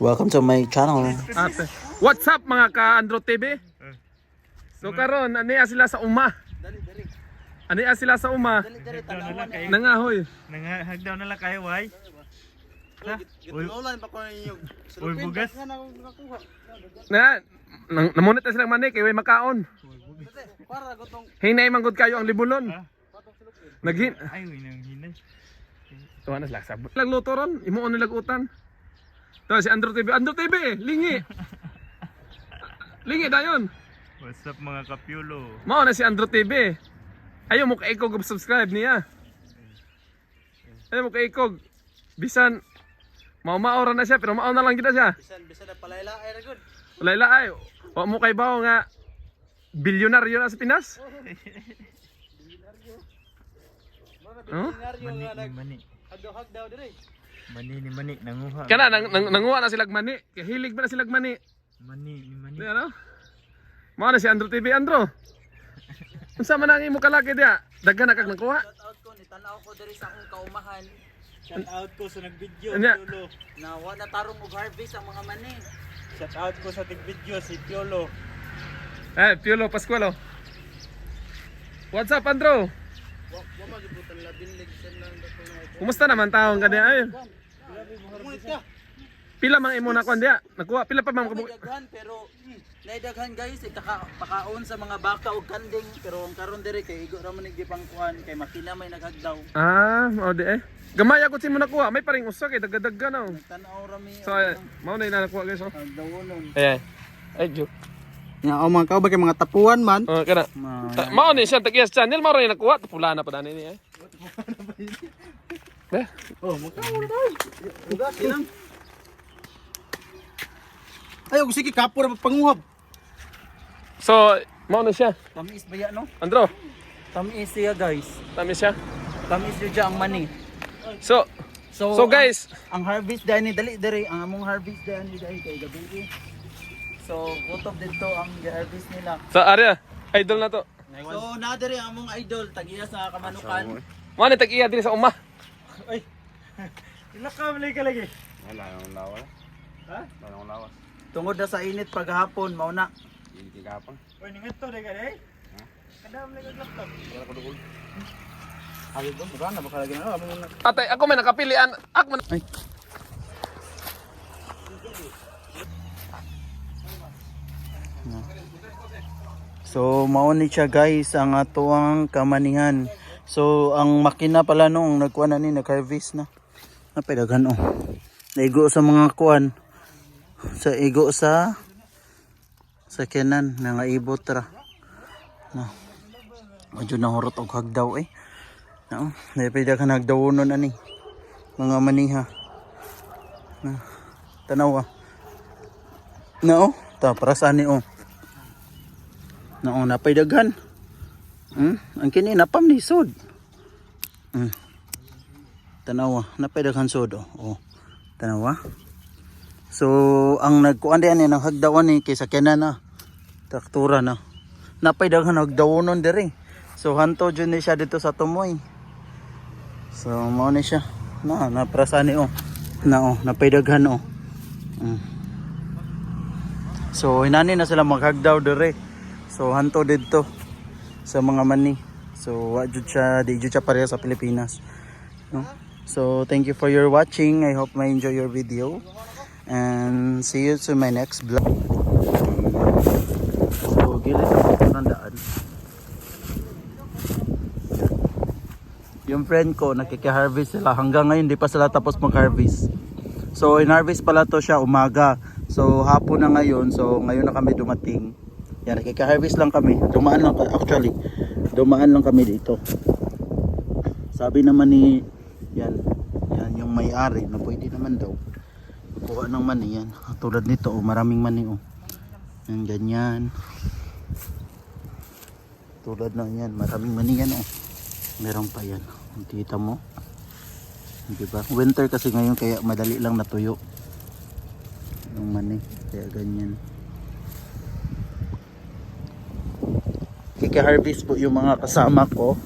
Welcome to my channel. At, what's up mga ka-Andro TV? So karon aniya sila sa uma. Aniya sila sa uma. Nangahoy. Nanghagdaw na lang kayo, why? Uy, bugas. Na nang namunit na silang manik kay way makaon. Hinay manggod kayo ang libulon. Naghin. Ay, uy, nang hinay. Tuwa na sila sabot. Lagluto ron, imuon nilag utan. To si Andro TV. Andro TV, lingi. lingi dayon. What's up mga kapyulo? Mao na si Andro TV. Ayaw mo kaikog og subscribe niya. Ayaw mo kaikog. Bisan mao maora na siya pero mao na lang gid siya. Bisan bisan na palayla ay ra good. Wala ay. Wa mo kay bawo nga bilyonaryo na sa Pinas. Huh? Mani ni mani. Hagdaw-hagdaw dire. Mani ni mani. Nanguha. Kana nang, nang nanguha na silag mani. Kay hilig ba na silag mani? Mani ni mani. Di ano? Mao na si Andro TV Andro. Unsa man ang imo kalaki dia? Daghan na kag nakuha. Shout out ko ni tanaw ko diri sa akong kaumahan Shout out ko sa nag-video. Piolo. na wa na tarong og harvest ang mga mani. Shout out ko sa tig-video si Piolo. Eh, Piolo Pascualo. What's up, Andro? Kumusta naman taong kanya? Ay, ka. Pila mang imo na kuan dia? Nakuha pila pa mang May kabu- daghan pero naidaghan guys ikaka pakaon sa mga baka og kanding pero ang karon dire kay igo ra man ni gipang kuan kay makina may naghagdaw. Ah, mao di eh. Gamay ako mo nakuha. May paring usa kay dagdag na. Oh. Tanaw ra mi. So, eh, mao na ina nakuha guys. Oh. Hagdawonon. Ay, ay, joke. Ya o mga kauba kay mga tapuan man. Oh, kana. Mao ni siya tagias channel mao rin nakuha. Pula na pa dani ni eh. Eh, Oh, makaon daw. Ugas lang. Ay, og sige kapo ra panguhab. so mao na siya. Tamis ba no? Andro, Tamis siya guys. tami siya. Tamis siya ang mani. So, So, so guys, ang, ang harvest dahil ni dali diri, ang among harvest dahil ni dahil kay gabi. So, kutob dito ang harvest nila. sa area, idol na to. So, na diri ang among idol tagiya sa kamanukan. Mao ni tag-iya diri sa uma. Ay. Ilan ka ka lagi? Wala nang lawas. Ha? Wala nang lawas. Tungod na sa init paghapon mao na. Hindi kapang. Uy, ningat to, dahil ka eh. Kada malay ka laptop. Wala ko dugol. Ay, do mura na baka lagi na Atay, ako may nakapilian. Ako man. Ay. So mao ni siya guys ang atuang kamanihan. So ang makina pala noong nagkuan na ni nag-harvest na. Napedaghan oh. Naigo sa mga kuan. Sa igo sa sa kenan nga ibot ra. No. Medyo nahurot og hagdaw eh. No, napedaghan hagdawonon ani. Mga maniha. Na, tanaw ah. No, ta para sa ani oh. Nao napay daghan. Hmm? Ang kini napam ni sod. Hmm. Tanawa, napay daghan sod oh. oh. Tanawa. So ang nagkuan diyan ng hagdawan ni kay sakyanan na. Traktura na. Napay daghan hagdawonon diri. So hanto jud ni siya dito sa tumoy. So mao ni siya. Na naprasani oh. Na oh, napay daghan oh. Hmm. So hinani na sila maghagdaw dire. So hanto dito sa mga mani. So wa jud siya di jud siya pareha sa Pilipinas. No? So thank you for your watching. I hope may enjoy your video. And see you to my next vlog. So gilid ang daan. Yung friend ko nakiki-harvest sila hanggang ngayon di pa sila tapos mag-harvest. So in-harvest pala to siya umaga. So hapon na ngayon. So ngayon na kami dumating. Yan, nakika-harvest lang kami. Dumaan lang, actually, dumaan lang kami dito. Sabi naman ni, yan, yan yung may-ari na pwede naman daw. Kuha ng mani yan. Tulad nito, oh, maraming mani oh. Yan, ganyan. Tulad na yan, maraming mani yan oh. Meron pa yan. Kita mo? Diba? Winter kasi ngayon kaya madali lang natuyo. Yung mani. Kaya ganyan. Kika-harvest po yung mga kasama ko.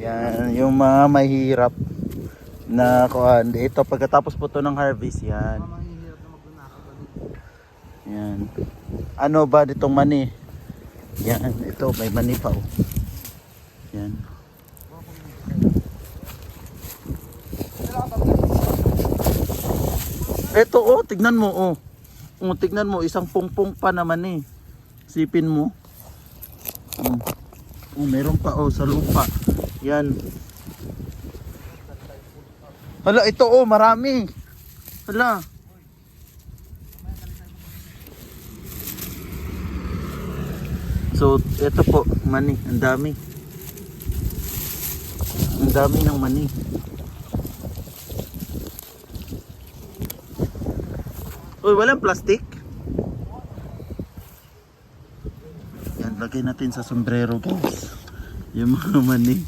Yan, yung mga mahirap Na kuan, ito pagkatapos po to ng harvest yan. Yan. Ano ba ditong mani? Yan, ito may mani pa oh. Yan. Ito oh, tignan mo oh. Oh, tignan mo isang pungpong pa naman eh. Sipin mo. Oh. Oh, meron pa oh sa lupa. Yan. Hala, ito oh, marami. Hala. So, ito po, mani, ang dami. Ang dami ng mani. Uy, walang plastic? Lagay natin sa sombrero guys. Yung mga mani.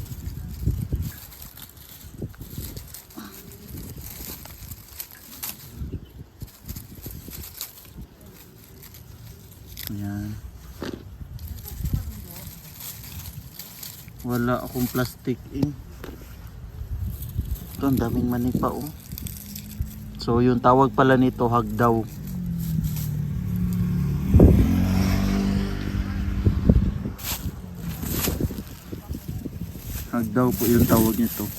Ayan. Wala akong plastic eh. Ito, ang daming mani pa oh. So, yung tawag pala nito, hagdaw. Hagdaw po yung tawag nito.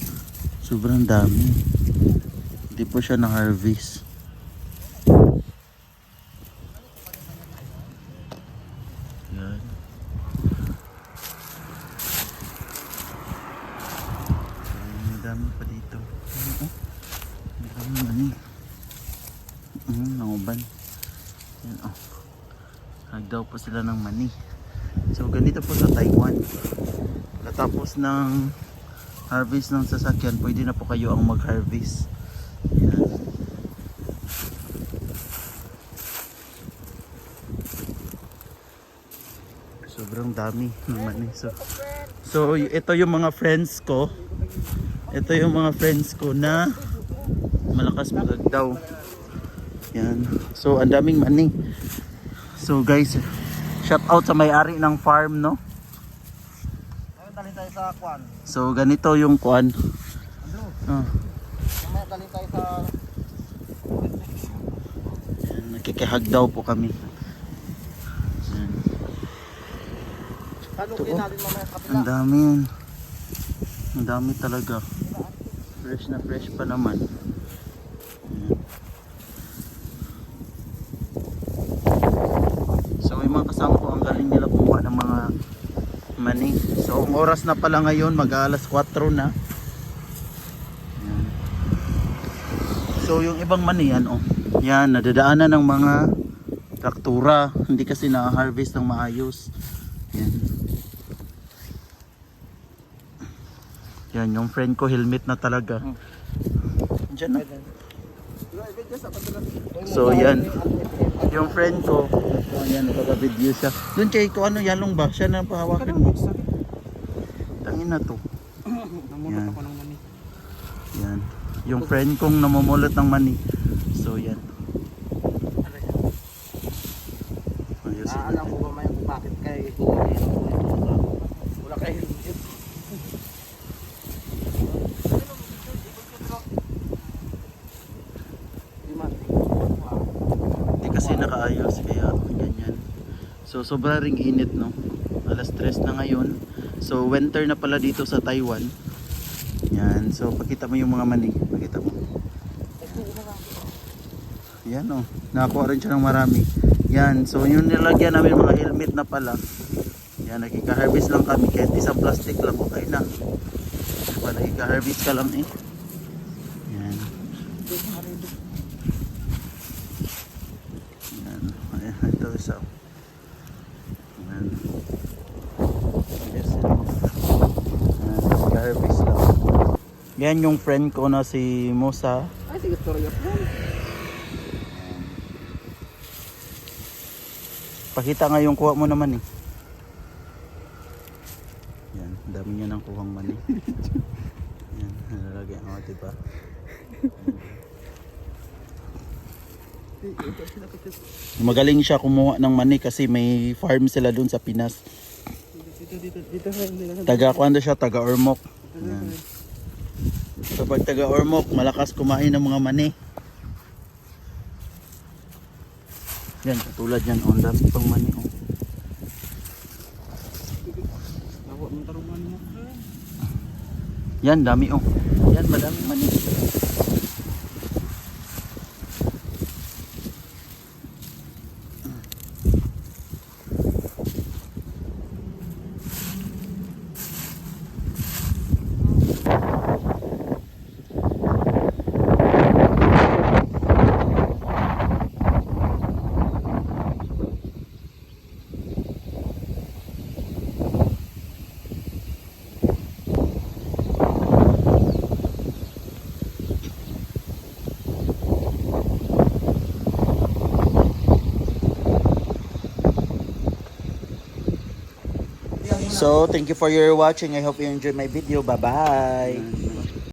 Sobrang dami. Hindi po siya na-harvest. Yan. Ang dito. Ano, oh? Ang dami mani. Mm, nanguban. Yan oh. Hagdaw po sila ng mani. So ganito po sa Taiwan. Pagkatapos ng harvest ng sasakyan, pwede na po kayo ang mag-harvest. Sobrang dami ng mani. So, so ito yung mga friends ko. Ito yung mga friends ko na malakas magagdaw. Yan. So, ang daming mani. So, guys, shout out sa may-ari ng farm, no? Tayo sa kwan. So, ganito yung kuan. Andrew, Ah, mamaya tayo sa... yan, nakikihagdaw po kami. Sa kapila. Ang dami yan. Ang dami talaga. Fresh na fresh pa naman. Ayan. So yung mga kasama ko ang galing nila kumuha ng mga mani. So ang oras na pala ngayon mag alas 4 na. So yung ibang mani yan oh. Yan nadadaanan ng mga traktura. Hindi kasi na-harvest ng maayos. Yan. Yan, yung friend ko helmet na talaga. Diyan na. So yan, yung friend ko, oh, yan, nagkaka-video siya. Doon kay ko ano, yalong ba? Siya na pahawakan mo. Tangin na to. Yan. ako ng mani. Yan. Yung friend kong namumulot ng mani. So yan. Ayos. Ah, alam ko ba may kung bakit kayo ito Wala kayo. Hindi kasi nakaayos kaya ganyan. So sobra ring init no. Alas 3 na ngayon. So winter na pala dito sa Taiwan. Yan. So pakita mo yung mga mani. Pakita mo. Yan oh. Nakakuha rin siya ng marami. Yan. So yung nilagyan namin mga helmet na pala. Yan. Nakika-harvest lang kami. Kahit isang plastic lang okay na. Diba, nakika-harvest ka lang eh. Yan. Yan. Ayan, ito isa. Yan. Yes. Yan, nag-harvest lang. Yan yung friend ko na si Musa. Ay, sige, storya po. Pakita nga yung kuha mo naman eh. Yan, dami niya ng kuhang mani. Yan, nalalagyan ako, diba? Magaling siya kumuha ng mani kasi may farm sila dun sa Pinas. Taga kuanda siya, taga Ormoc. Yan. So pag taga Ormoc, malakas kumain ng mga mani. Yan, katulad yan. Oh, ang dami pang mani. Oh. Yan, dami oh. Yan, madaming mani. So, thank you for your watching. I hope you enjoyed my video. Bye-bye.